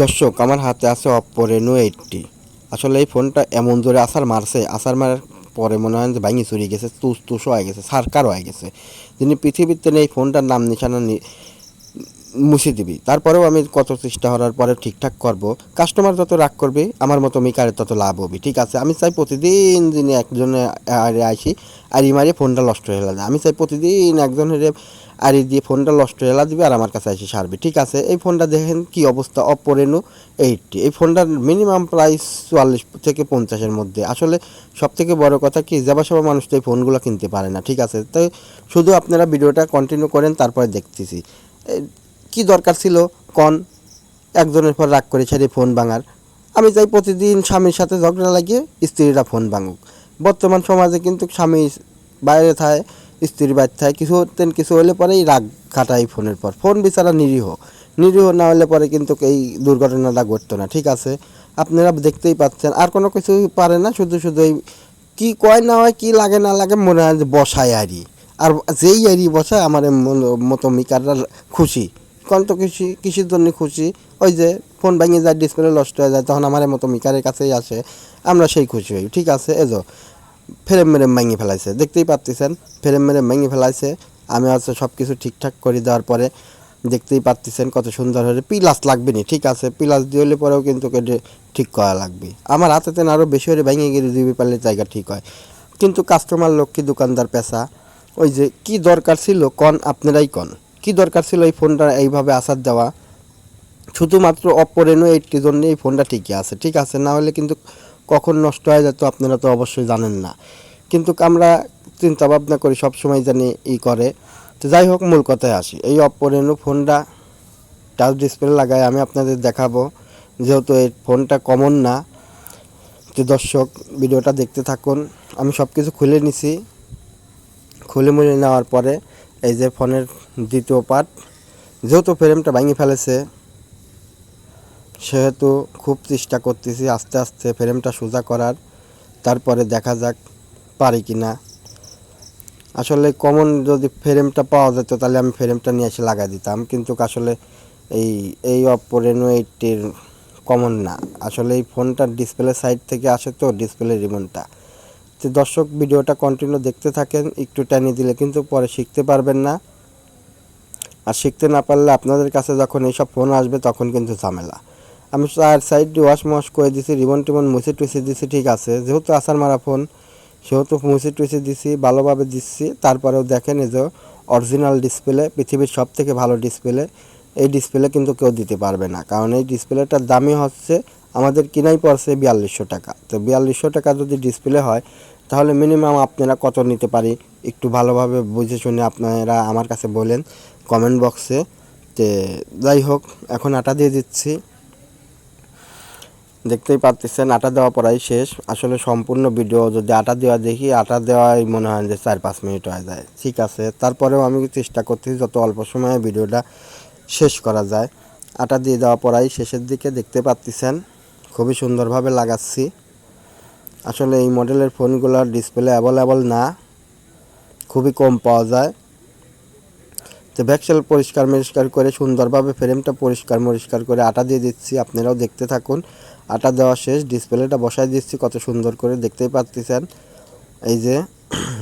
দর্শক, আমার হাতে আছে অপ্পো রেনো এইটটি আসলে এই ফোনটা এমন জোরে আসার মারছে আসার মারার পরে মনে হয় যে ভাঙি চুরি গেছে, তুস তুস হয়ে গেছে সারকার হয়ে গেছে। যিনি পৃথিবীতে এই ফোনটার নাম, নিশানা মুছে দিবি। তারপরেও আমি কত চেষ্টা করার পরে ঠিকঠাক করব। কাস্টমার যত রাগ করবে, আমার মতো মিকারের তত লাভ হবে, ঠিক আছে? আমি চাই প্রতিদিন যিনি একজনে আসি আরি মারি ফোনটা নষ্ট হয়ে যায়। আমি চাই প্রতিদিন একজনের আরি দিয়ে ফোনটা নষ্ট হয়ে দিবে আর আমার কাছে এসে সারবে। ঠিক আছে, এই ফোনটা দেখেন কি অবস্থা অপো রেনো এইটটি এই ফোনটার মিনিমাম প্রাইস চুয়াল্লিশ থেকে পঞ্চাশের মধ্যে। আসলে সব থেকে বড় কথা কি, যাবা সবা মানুষ তো এই ফোনগুলো কিনতে পারে না, ঠিক আছে? তাই শুধু আপনারা ভিডিওটা কন্টিনিউ করেন, তারপরে দেখতেছি। এই কি দরকার ছিল? কন, একজনের পর রাগ করে ছেড়ে ফোন ভাঙার। আমি চাই প্রতিদিন স্বামীর সাথে ঝগড়া লাগিয়ে স্ত্রীরা ফোন ভাঙুক। বর্তমান সমাজে কিন্তু স্বামী বাইরে থাকে স্ত্রীর থাকে, কিছু হতেন, কিছু হলে পরেই রাগ খাটাই ফোনের পর। ফোন বিচারা নিরীহ। নিরীহ না হলে পরে কিন্তু এই দুর্ঘটনাটা ঘটতো না, ঠিক আছে? আপনারা দেখতেই পাচ্ছেন, আর কোনো কিছু পারে না, শুধু শুধু এই কি কয় না হয়, কি লাগে না লাগে, মনে হয় যে বসায় আরি আর যেই আরি বসায়, আমার মতো মিকাররা খুশি। কোন তো কৃষি কৃষির জন্য খুশি? ওই যে ফোন ভেঙে যায়, ডিসপ্লে নষ্ট হয়ে যায়, তখন আমার মতো মিকারের কাছেই আসে, আমরা সেই খুশি হই, ঠিক আছে? এজো ফ্রেম মেরে ভেঙে ফেলাইছে। দেখতেই পাচ্ছেন ফ্রেম মেরে ভেঙে ফেলাইছে। আমি হচ্ছে সব কিছু ঠিকঠাক করে দেওয়ার পরে দেখতেই পাচ্ছেন কত সুন্দর হলে পিলাস লাগবে না ঠিক আছে? পিলাস দিয়ে হলে পরেও কিন্তু ঠিক করা লাগবে। আমার হাতেতে আরও বেশি হলে ভেঙে গিয়ে দিবি পারলে জায়গা ঠিক হয়। কিন্তু কাস্টমার লক্ষ্মী দোকানদার পেশা? ওই যে কি দরকার ছিল, কন আপনারাই কন। কি দরকার ছিল এই ফোনটা এইভাবে আসার দেওয়া? শুধুমাত্র অপো রেনো এইটটির জন্য এই ফোনটা ঠিকই আছে, ঠিক আছে? না হলে কিন্তু কখন নষ্ট হয়ে যেত আপনারা তো অবশ্যই জানেন না। কিন্তু আমরা চিন্তা ভাবনা করি সব সময় জানি ই করে। তো যাই হোক, মূল কথায় আসি। এই অপো রেনো ফোনটা টাচ ডিসপ্লে লাগায় আমি আপনাদের দেখাবো। যেহেতু এই ফোনটা কমন না, তো দর্শক, ভিডিওটা দেখতে থাকুন। আমি সব কিছু খুলে নিছি। খুলে মুলে নেওয়ার পরে এই যে ফোনের দ্বিতীয় পার্ট যেহেতু ফ্রেমটা ভেঙে ফেলেছে সেহেতু খুব চেষ্টা করতেছি আস্তে আস্তে ফ্রেমটা সোজা করার, তারপরে দেখা যাক পারি কি না আসলে কমন যদি ফ্রেমটা পাওয়া যেত তাহলে আমি ফ্রেমটা নিয়ে এসে লাগাই দিতাম, কিন্তু আসলে এই এই অপো রেনো এইটটির কমন না। আসলে এই ফোনটার ডিসপ্লে সাইড থেকে আসে তো ডিসপ্লে রিমোটটা তো দর্শক, ভিডিওটা কন্টিনিউ দেখতে থাকেন, একটু টানিয়ে দিলে কিন্তু পরে শিখতে পারবেন না। আর শিখতে না পারলে আপনাদের কাছে যখন এইসব ফোন আসবে তখন কিন্তু ঝামেলা। আমি চার সাইড ওয়াশ মশ করে দিছি রিবন টিবন মুছে টুছে দিছি, ঠিক আছে। যেহেতু আসার মারা ফোন সেহেতু মুছে টুছে দিছি, ভালোভাবে দিচ্ছি তারপরেও দেখেন এই যে অরিজিনাল ডিসপ্লে পৃথিবীর সব থেকে ভালো ডিসপ্লে এই ডিসপ্লে কিন্তু কেউ দিতে পারবে না। কারণ এই ডিসপ্লেটার দামই হচ্ছে, আমাদের কিনাই পড়ছে বিয়াল্লিশশো টাকা। তো বিয়াল্লিশশো টাকা যদি ডিসপ্লে হয়, তাহলে মিনিমাম আপনারা কত নিতে পারি? একটু ভালোভাবে বুঝে শুনে আপনারা আমার কাছে বলেন কমেন্ট বক্সে তে যাই হোক, এখন আটা দিয়ে দিচ্ছি। দেখতেই পাচ্ছেন আটা দেওয়া পড়াই শেষ। আসলে সম্পূর্ণ ভিডিও, যদি আটা দেওয়া দেখি, আটা দেওয়াই মনে হয় যে চার পাঁচ মিনিট হয়ে যায়। ঠিক আছে, তারপরেও আমি চেষ্টা করতেছি যত অল্প সময়ে ভিডিওটা শেষ করা যায়। আটা দিয়ে দেওয়া পড়াই শেষের দিকে দেখতে পাচ্ছেন খুবই সুন্দরভাবে লাগাচ্ছি। আসলে এই মডেলের ফোনগুলোর ডিসপ্লে অ্যাভেলেবল না, খুবই কম পাওয়া যায়। তো ভ্যাকসেল পরিষ্কার মরিষ্কার করে, সুন্দরভাবে ফ্রেমটা পরিষ্কার মরিষ্কার করে আটা দিয়ে দিচ্ছি। আপনারাও দেখতে থাকুন। আটা দেওয়া শেষ, ডিসপ্লেটা বসাই দিচ্ছি, কত সুন্দর করে দেখতেই পাচ্ছেন। এই যে,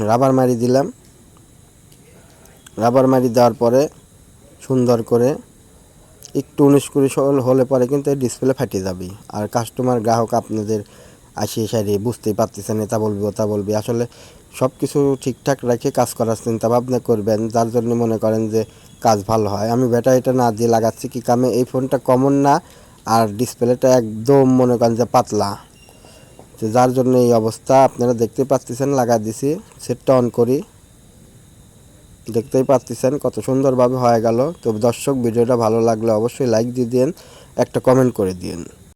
রাবার মারি দিলাম। রাবার মারি দেওয়ার পরে সুন্দর করে একটু উনিশ কুড়ি হলে পরে কিন্তু ডিসপ্লে ফাটিয়ে যাবে আর কাস্টমার গ্রাহক আপনাদের আসি সারি বুঝতেই পারতেছেন, এটা বলবি, ওটা বলবি। আসলে সব কিছু ঠিকঠাক রেখে কাজ করার চিন্তা ভাবনা করবেন, যার জন্য মনে করেন যে কাজ ভালো হয়। আমি ব্যাটারিটা না দিয়ে লাগাচ্ছি কি কামে, এই ফোনটা কমন না, আর ডিসপ্লেটা একদম মনে করেন যে পাতলা। তো যার জন্য এই অবস্থা, আপনারা দেখতে পাচ্ছেন লাগা দিছি সেটটা অন করি। দেখতেই পাচ্ছেন কত সুন্দরভাবে হয়ে গেল। তো দর্শক, ভিডিওটা ভালো লাগলে অবশ্যই লাইক দিয়ে দিন একটা কমেন্ট করে দিন